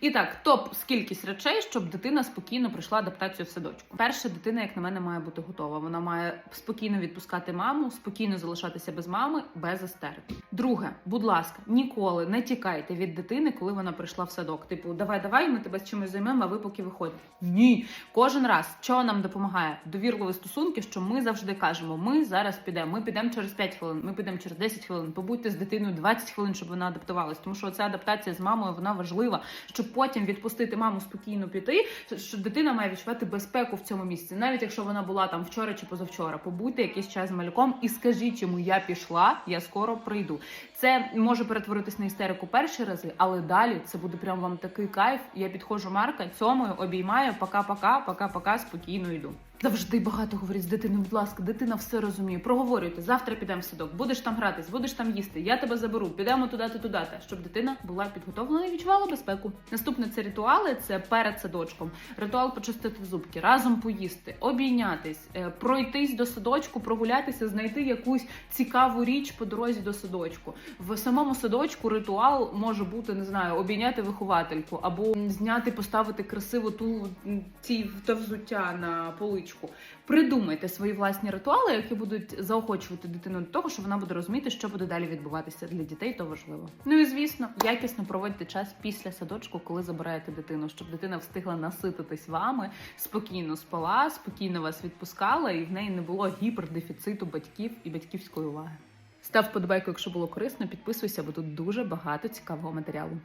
І так, топ з кількість речей, щоб дитина спокійно пройшла адаптацію в садочку. Перша дитина, як на мене, має бути готова. Вона має спокійно відпускати маму, спокійно залишатися без мами, без істерики. Друге, будь ласка, ніколи не тікайте від дитини, коли вона прийшла в садок. Типу, давай, давай, ми тебе з чимось займемо, а ви поки виходите. Ні, кожен раз, що нам допомагає? Довірливі стосунки, що ми завжди кажемо: ми зараз підемо, ми підемо через 5 хвилин, ми підемо через 10 хвилин. Побудьте з дитиною 20 хвилин, щоб вона адаптувалась. Тому що ця адаптація з мамою вона важлива, щоб потім відпустити маму спокійно піти. Що дитина має відчувати безпеку в цьому місці, навіть якщо вона була там вчора чи позавчора. Побудьте якийсь час з малюком і скажіть йому, я пішла, я скоро прийду. Це може перетворитись на істерику перші рази, але далі це буде прям вам такий кайф. Я підходжу Марка, цьомою, обіймаю, пока-пока, пока-пока, спокійно йду. Завжди багато говоріть з дитиною, будь ласка, дитина все розуміє. Проговорюйте, завтра підемо в садок, будеш там гратись, будеш там їсти. Я тебе заберу, підемо туди, туди, туди, щоб дитина була підготовлена і відчувала безпеку. Наступне це ритуали. Це перед садочком. Ритуал почистити зубки, разом поїсти, обійнятись, е, пройтись до садочку, прогулятися, знайти якусь цікаву річ по дорозі до садочку. В самому садочку ритуал може бути, не знаю, обійняти виховательку або зняти, поставити красиво ту м, ці взуття на поличку. Придумайте свої власні ритуали, які будуть заохочувати дитину до того, що вона буде розуміти, що буде далі відбуватися для дітей. То важливо. Ну і звісно, якісно проводьте час після садочку, коли забираєте дитину, щоб дитина встигла насититись вами, спокійно спала, спокійно вас відпускала, і в неї не було гіпердефіциту батьків і батьківської уваги. Став подобайку, якщо було корисно, підписуйся, бо тут дуже багато цікавого матеріалу.